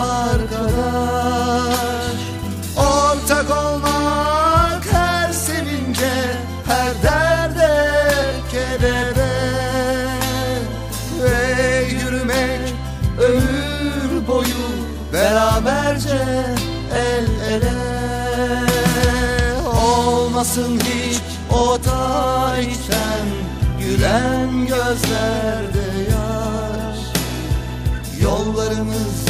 arkadaş. Ortak olmak her sevince her derde kedere Ve yürümek ömür boyu beraberce el ele. Olmasın hiç o tarihten gülen gözlerde yaş. Yollarımız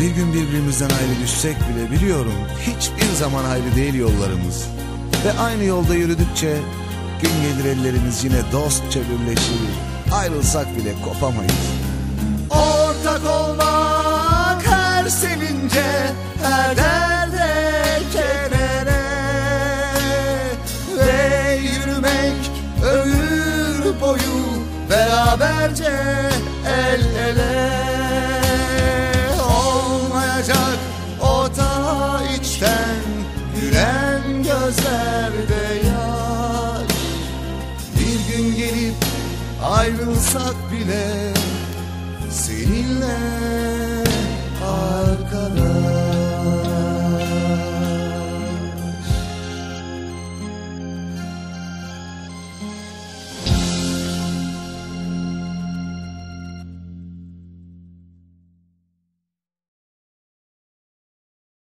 bir gün birbirimizden ayrı düşsek bile biliyorum hiçbir zaman ayrı değil yollarımız. Ve aynı yolda yürüdükçe gün gelir ellerimiz yine dostça birleşir. Ayrılsak bile kopamayız. Ortak olmak her sevince her derde kedere Ve yürümek ömür boyu beraberce el ele gülen gözlerde yaş Bir gün gelip ayrılsak bile seninle